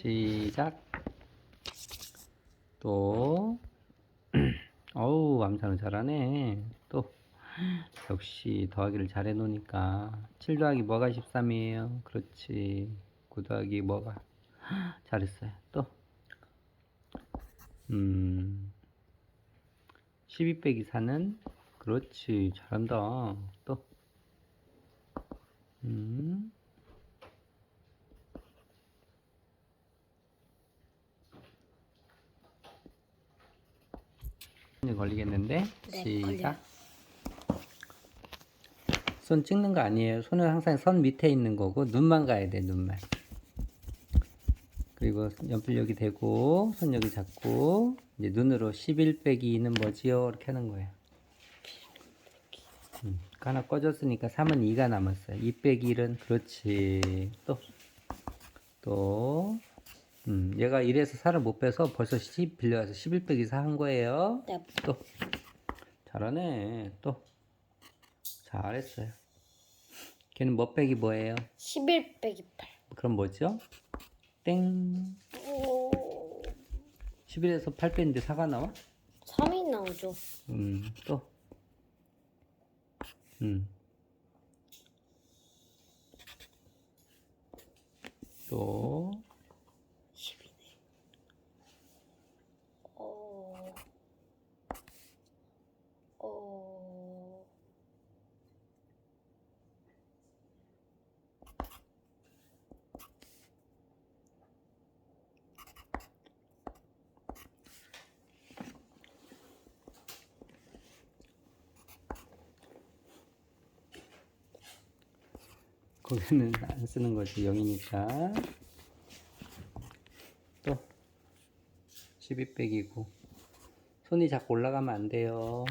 시작. 또. 어우, 암산을 잘하네. 또. 역시 더하기를 잘해 놓으니까. 7 더하기 뭐가 13이에요? 그렇지. 9 더하기 뭐가? 잘했어요. 또. 음. 12 빼기 4는? 그렇지. 잘한다. 또. 음. 이제 걸리겠는데? 네, 시작. 손 찍는 거 아니에요. 손은 항상 선 밑에 있는 거고 눈만 가야 돼. 눈만. 그리고 연필 여기 대고 손 여기 잡고 이제 눈으로 11 빼기 2는 뭐지요? 이렇게 하는 거예요. 음, 하나 꺼졌으니까 3은 2가 남았어요. 2 빼기 1은 그렇지. 또. 또. 음, 얘가 1에서 4를 못 빼서 벌써 10 빌려가서 11 빼기 4 한 거예요. 네. 또. 잘하네. 또. 잘했어요. 걔는 뭐 빼기 뭐예요? 11 빼기 8. 그럼 뭐죠? 땡. 오. 11에서 8 빼는데 4가 나와? 3이 나오죠. 음, 또. 음. 또. 거기는 안 쓰는 거지, 0이니까. 또. 12 빼기고. 손이 자꾸 올라가면 안 돼요.